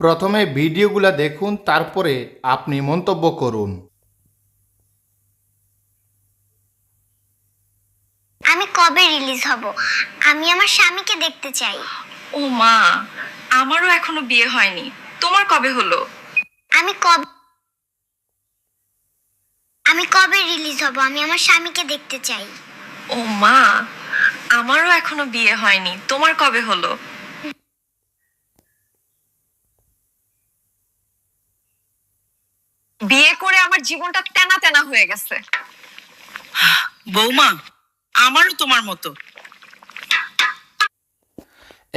প্রথমে ভিডিওগুলা দেখুন তারপরে আপনি মন্তব্য করুন। আমি কবে রিলিজ হব? আমি আমার স্বামীকে দেখতে চাই। ও মা আমারও এখনও বিয়ে হয়নি। তোমার কবে হলো? আমি কবে আমি কবে রিলিজ হব? আমি আমার স্বামীকে দেখতে চাই। ও মা আমারও এখনও বিয়ে হয়নি। তোমার কবে হলো? বিয়ে করে আমার জীবনটা তেনা তেনা হয়ে গেছে। বৌমা আমারও তোমার মতো।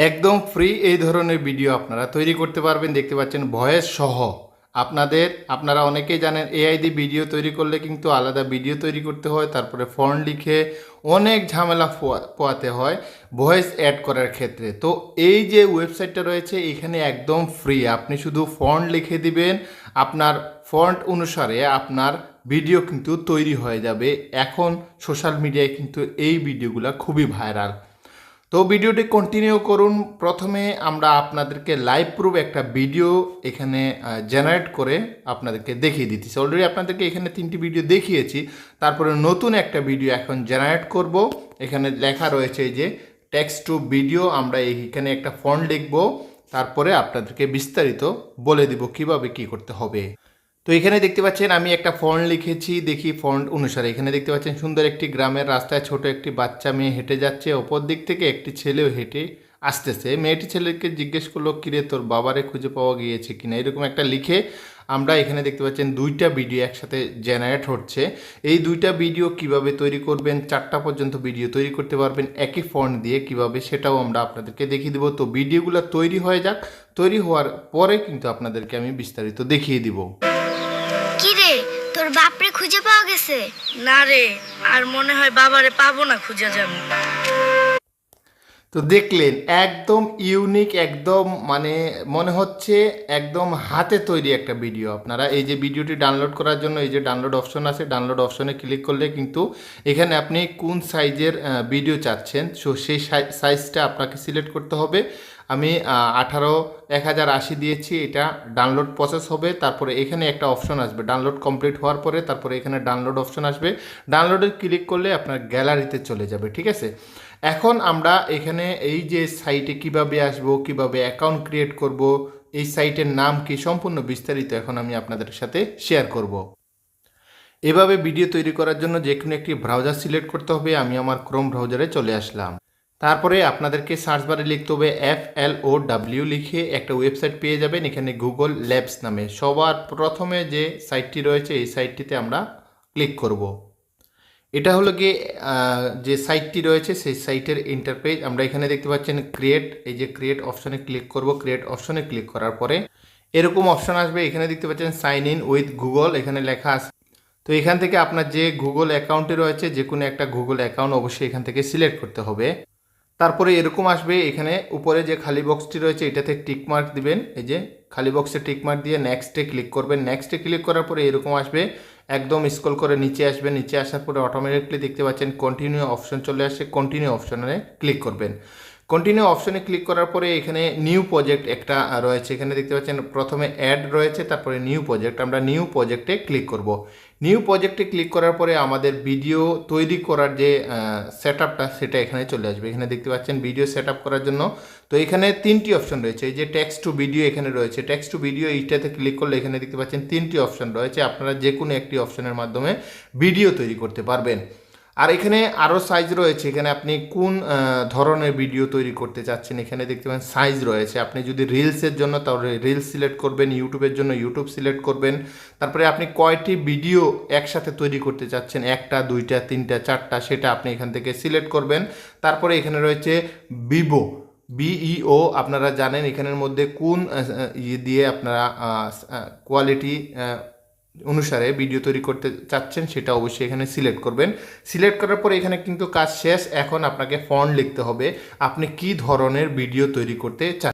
একদম ফ্রি এই ধরনের ভিডিও আপনারা তৈরি করতে পারবেন দেখতে পাচ্ছেন ভয়েস সহ। আপনাদের আপনারা অনেকেই জানেন এআই দিয়ে ভিডিও তৈরি করলে কিন্তু আলাদা ভিডিও তৈরি করতে হয় তারপরে ফন্ট লিখে অনেক ঝামেলা পোয়া- পোয়াতে হয় ভয়েস অ্যাড করার ক্ষেত্রে। তো এই যে ওয়েবসাইটটা রয়েছে, এখানে একদম ফ্রি। আপনি শুধু ফন্ট লিখে দিবেন, আপনার ফন্ট অনুসারে আপনার ভিডিও কিন্তু তৈরি হয়ে যাবে। এখন সোশ্যাল মিডিয়ায় কিন্তু এই ভিডিওগুলো খুবই ভাইরাল। তো ভিডিওটি কন্টিনিউ করুন। প্রথমে আমরা আপনাদেরকে লাইভ প্রুফ একটা ভিডিও এখানে জেনারেট করে আপনাদেরকে দেখিয়ে দিতেছি। অলরেডি আপনাদেরকে এখানে তিনটি ভিডিও দেখিয়েছি। তারপরে নতুন একটা ভিডিও এখন জেনারেট করব। এখানে লেখা রয়েছে যে টেক্সট টু ভিডিও আমরা এইখানে একটা ফন্ট লিখব। তারপরে আপনাদেরকে বিস্তারিত বলে দিব কীভাবে কি করতে হবে। তো এখানে দেখতে পাচ্ছেন, আমি একটা ফন্ট লিখেছি, দেখি ফন্ট অনুসারে। এখানে দেখতে পাচ্ছেন, সুন্দর একটি গ্রামের রাস্তায় ছোট একটি বাচ্চা মেয়ে হেঁটে যাচ্ছে। অপর দিক থেকে একটি ছেলেও হেঁটে আসতেছে। মেয়েটি ছেলেকে জিজ্ঞেস করল, কিরে, তোর বাবারে খুঁজে পাওয়া গিয়েছে কিনা? এরকম একটা লিখে আমরা এখানে দেখতে পাচ্ছেন, দুইটা ভিডিও একসাথে জেনারেট হচ্ছে। এই দুইটা ভিডিও কীভাবে তৈরি করবেন, চারটা পর্যন্ত ভিডিও তৈরি করতে পারবেন, একই ফন্ট দিয়ে কীভাবে, সেটাও আমরা আপনাদেরকে দেখিয়ে দিব। তো ভিডিওগুলো তৈরি হয়ে যাক। তৈরি হওয়ার পরে কিন্তু আপনাদেরকে আমি বিস্তারিত দেখিয়ে দিব। বাপরে খুঁজে পাওয়া গেছে? না রে আর মনে হয় বাবারে পাবো না খুঁজে যাব। তো দেখলেন, একদম ইউনিক একদম মানে মনে হচ্ছে একদম হাতে তৈরি একটা ভিডিও আপনারা এই যে ভিডিওটি ডাউনলোড করার জন্য, এই যে ডাউনলোড অপশন আছে ডাউনলোড অপশনে ক্লিক করলে কিন্তু এখানে আপনি কোন সাইজের ভিডিও চাচ্ছেন সো সেই সাইজটা আপনাকে সিলেক্ট করতে হবে। আমি আঠারো, এক হাজার আশি দিয়েছি, এটা ডাউনলোড প্রসেস হবে, তারপরে এখানে একটা অপশন আসবে ডাউনলোড কমপ্লিট হওয়ার পরে তারপরে এখানে ডাউনলোড অপশন আসবে। ডাউনলোডে ক্লিক করলে আপনার গ্যালারিতে চলে যাবে, ঠিক আছে? এখন আমরা এখানে এই যে সাইটে কীভাবে আসব, কীভাবে অ্যাকাউন্ট ক্রিয়েট করব, এই সাইটের নাম কি সম্পূর্ণ বিস্তারিত এখন আমি আপনাদের সাথে শেয়ার করব। এভাবে ভিডিও তৈরি করার জন্য যে কোনো একটি ব্রাউজার সিলেক্ট করতে হবে, আমি আমার ক্রোম ব্রাউজারে চলে আসলাম। তারপরে আপনাদেরকে সার্চ বারে লিখতে হবে এফ এল ও ডাব্লিউ লিখে একটা ওয়েবসাইট পেয়ে যাবেন, এখানে গুগল ল্যাবস নামে। সবার প্রথমে যে সাইটটি রয়েছে, এই সাইটটিতে আমরা ক্লিক করব। এটা হলো গিয়ে যে সাইটটি রয়েছে, সেই সাইটের ইন্টারপেজ আমরা এখানে দেখতে পাচ্ছেন ক্রিয়েট এই যে ক্রিয়েট অপশানে ক্লিক করব। ক্রিয়েট অপশনে ক্লিক করার পরে এরকম অপশন আসবে। এখানে দেখতে পাচ্ছেন সাইন ইন উইথ গুগল এখানে লেখা আছে। তো এখান থেকে আপনার যে গুগল অ্যাকাউন্টে রয়েছে যে কোনো একটা গুগল অ্যাকাউন্ট অবশ্যই এখান থেকে সিলেক্ট করতে হবে। তারপরে এরকম আসবে, এখানে উপরে যে খালি বক্সটি রয়েছে, এটাতে টিক মার্ক দিবেন। এই যে খালি বক্সে টিক মার্ক দিয়ে নেক্সটে ক্লিক করবেন। নেক্সটে ক্লিক করার পরে এরকম আসবে, একদম স্ক্রল করে নিচে আসবে। নিচে আসার পরে অটোমেটিকলি দেখতে পাচ্ছেন কন্টিনিউ অপশন চলে আসছে কন্টিনিউ অপশনে ক্লিক করবেন। কন্টিনিউ অপশনে ক্লিক করার পরে এখানে নিউ প্রজেক্ট একটা রয়েছে। এখানে দেখতে পাচ্ছেন প্রথমে অ্যাড রয়েছে, তারপরে নিউ প্রজেক্ট আমরা নিউ প্রজেক্টে ক্লিক করব। নিউ প্রজেক্টে ক্লিক করার পরে আমাদের ভিডিও তৈরি করার যে সেট আপটা সেটা এখানে চলে আসবে। এখানে দেখতে পাচ্ছেন ভিডিও সেট আপ করার জন্য। তো এখানে তিনটি অপশন রয়েছে। এই যে টেক্সট টু ভিডিও এখানে রয়েছে। টেক্সট টু ভিডিও এইটাতে ক্লিক করলে এখানে দেখতে পাচ্ছেন তিনটি অপশন রয়েছে। আপনারা যে কোনো একটি অপশনের মাধ্যমে ভিডিও তৈরি করতে পারবেন। আর এখানে আরও সাইজ রয়েছে। এখানে আপনি কোন ধরনের ভিডিও তৈরি করতে চাচ্ছেন? এখানে দেখতে পাচ্ছেন সাইজ রয়েছে। আপনি যদি রিলসের জন্য, তাহলে রিলস সিলেক্ট করবেন ইউটিউবের জন্য ইউটিউব সিলেক্ট করবেন। তারপরে আপনি কয়টি ভিডিও একসাথে তৈরি করতে চাচ্ছেন? একটা, দুইটা, তিনটা, চারটা, সেটা আপনি এখান থেকে সিলেক্ট করবেন। তারপরে এখানে রয়েছে ভিভো বিইও আপনারা জানেন এখানের মধ্যে কোন ইয়ে দিয়ে আপনারা কোয়ালিটি অনুসারে ভিডিও তৈরি করতে চাচ্ছেন, সেটা অবশ্যই এখানে সিলেক্ট করবেন। সিলেক্ট করার পর এখানে কিন্তু কাজ শেষ। এখন আপনাকে ফন্ট লিখতে হবে। আপনি কি ধরনের ভিডিও তৈরি করতে চান